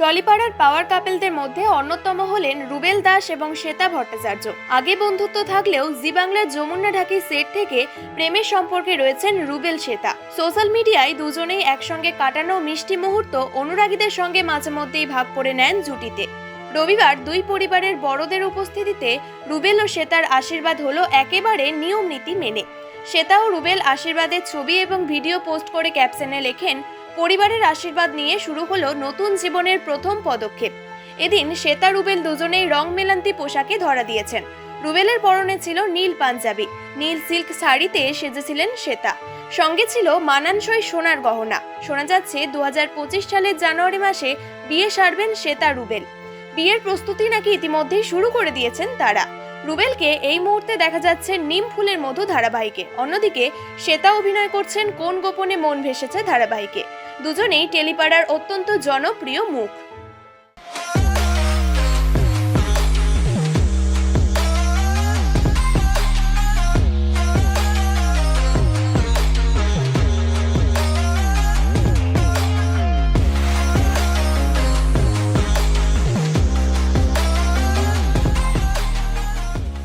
টলিপাড়ার পাওয়ার কাপেলদের মধ্যে অন্যতম হলেন রুবেল দাস এবং শ্বেতা ভট্টাচার্য। আগে বন্ধুত্ব থাকলেও জি বাংলার যমুনা ঢাকি সেট থেকে প্রেমের সম্পর্কে রয়েছেন রুবেল শ্বেতা। সোশ্যাল মিডিয়ায় দুজনেই একসঙ্গে কাটানো মিষ্টি মুহূর্ত অনুরাগীদের সঙ্গে মাঝে মধ্যেই ভাগ করে নেন জুটিতে। রবিবার দুই পরিবারের বড়দের উপস্থিতিতে রুবেল ও শ্বেতার আশীর্বাদ হলো একেবারে নিয়ম নীতি মেনে। শ্বেতা ও রুবেল আশীর্বাদের ছবি এবং ভিডিও পোস্ট করে ক্যাপশনে লেখেন পরিবারের আশীর্বাদ নিয়ে শুরু হলো নতুন জীবনের প্রথম পদক্ষেপ। এদিন শ্বেতা, রুবেল দুজনেই রং মেলান্তি পোশাকে ধরা দিয়েছেন। রুবেলের পরনে ছিল নীল পাঞ্জাবি। নীল সিল্ক শাড়িতে সেজেছিলেন শ্বেতা। সঙ্গে ছিল মানানসই সোনার গহনা। শোনা যাচ্ছে দু হাজার পঁচিশ সালের জানুয়ারি মাসে বিয়ে সারবেন শ্বেতা, রুবেল। বিয়ের প্রস্তুতি নাকি ইতিমধ্যেই শুরু করে দিয়েছেন তারা। রুবেলকে এই মুহূর্তে দেখা যাচ্ছে নিম ফুলের মতো ধারাবাহিকে। অন্যদিকে শ্বেতা অভিনয় করছেন কোন গোপনে মন ভেসেছে ধারাবাহিকে। দুজনেই টেলিপাড়ার অত্যন্ত জনপ্রিয় মুখ।